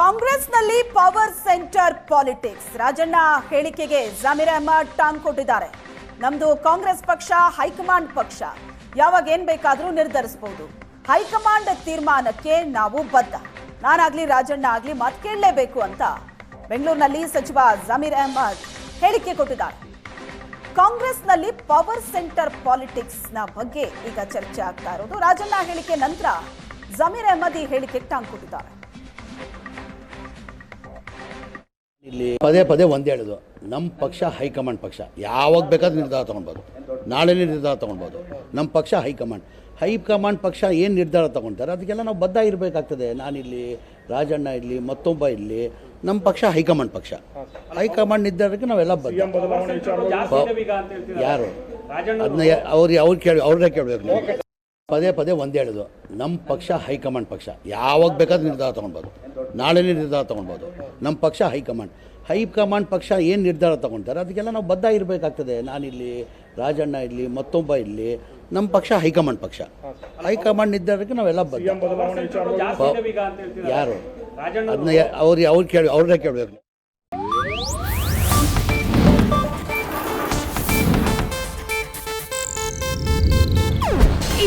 ಕಾಂಗ್ರೆಸ್ನಲ್ಲಿ power centre politics. Rajanna ಹೇಳಿಕೆಗೆ ಜಮೀರ್ ಅಹಮದ್ ಟಾಂಗ್ ಕೊಟ್ಟಿದ್ದಾರೆ. ನಮ್ದು ಕಾಂಗ್ರೆಸ್ ಪಕ್ಷ, ಹೈಕಮಾಂಡ್ ಪಕ್ಷ. ಯಾವಾಗ ಏನ್ ಬೇಕಾದ್ರೂ ನಿರ್ಧರಿಸಬಹುದು ಹೈಕಮಾಂಡ್ ತೀರ್ಮಾನಕ್ಕೆ ನಾವು ಬದ್ಧ. ನಾನಾಗ್ಲಿ ರಾಜಣ್ಣ ಆಗ್ಲಿ ಮಾತು ಕೇಳಲೇಬೇಕು ಅಂತ ಬೆಂಗಳೂರಿನಲ್ಲಿ ಸಚಿವ ಜಮೀರ್ ಅಹಮದ್ ಹೇಳಿಕೆ ಕೊಟ್ಟಿದ್ದಾರೆ. ಕಾಂಗ್ರೆಸ್ನಲ್ಲಿ ಪವರ್ ಸೆಂಟರ್ ಪಾಲಿಟಿಕ್ಸ್ನ ಬಗ್ಗೆ ಈಗ ಚರ್ಚೆ ಆಗ್ತಾ ಇರೋದು ರಾಜಣ್ಣ ಹೇಳಿಕೆ ನಂತರ ಜಮೀರ್ ಅಹಮದ್ ಈ ಹೇಳಿಕೆ ಟಾಂಗ್ ಕೊಟ್ಟಿದ್ದಾರೆ. ಇಲ್ಲಿ ಪದೇ ಪದೇ ಒಂದೇ ಹೇಳೋದು. ನಮ್ಮ ಪಕ್ಷ ಹೈಕಮಾಂಡ್ ಪಕ್ಷ. ಯಾವಾಗ ಬೇಕಾದ್ರೂ ನಿರ್ಧಾರ ತೊಗೊಳ್ಬೋದು ನಾಳೆನೇ ನಿರ್ಧಾರ ತೊಗೊಳ್ಬೋದು ನಮ್ಮ ಪಕ್ಷ ಹೈಕಮಾಂಡ್. ಹೈಕಮಾಂಡ್ ಪಕ್ಷ ಏನು ನಿರ್ಧಾರ ತೊಗೊಳ್ತಾರೆ ಅದಕ್ಕೆಲ್ಲ ನಾವು ಬದ್ಧ ಇರಬೇಕಾಗ್ತದೆ. ನಾನಿಲ್ಲಿ ರಾಜಣ್ಣ ಇರಲಿ ಮತ್ತೊಬ್ಬ ಇರಲಿ ನಮ್ಮ ಪಕ್ಷ ಹೈಕಮಾಂಡ್ ಪಕ್ಷ. ಹೈಕಮಾಂಡ್ ನಿರ್ಧಾರಕ್ಕೆ ನಾವೆಲ್ಲ ಬದ್ಧ. ಯಾರು? ಅದನ್ನ ಅವ್ರಿಗೆ ಅವ್ರು ಕೇಳಿ ಅವ್ರನ್ನೇ ಕೇಳಬೇಕು ನೀವು. ಪದೇ ಪದೇ ಒಂದೇ ಹೇಳೋದು ನಮ್ಮ ಪಕ್ಷ ಹೈಕಮಾಂಡ್ ಪಕ್ಷ. ಯಾವಾಗ ಬೇಕಾದ್ರೂ ನಿರ್ಧಾರ ತೊಗೊಳ್ಬೋದು ನಾಳೆನೇ ನಿರ್ಧಾರ ತೊಗೊಳ್ಬೋದು ನಮ್ಮ ಪಕ್ಷ ಹೈಕಮಾಂಡ್. ಹೈಕಮಾಂಡ್ ಪಕ್ಷ ಏನು ನಿರ್ಧಾರ ತೊಗೊಳ್ತಾರೆ ಅದಕ್ಕೆಲ್ಲ ನಾವು ಬದ್ಧ ಇರಬೇಕಾಗ್ತದೆ. ನಾನಿರಲಿ ರಾಜಣ್ಣ ಇರಲಿ ಮತ್ತೊಬ್ಬ ಇರಲಿ ನಮ್ಮ ಪಕ್ಷ ಹೈಕಮಾಂಡ್ ಪಕ್ಷ. ಹೈಕಮಾಂಡ್ ನಿರ್ಧಾರಕ್ಕೆ ನಾವೆಲ್ಲ ಬದ್ಧ. ಯಾರು? ಅದನ್ನ ಅವ್ರು. ಅವ್ರು ಕೇಳಿ ಅವ್ರನ್ನೇ ಕೇಳಬೇಕು.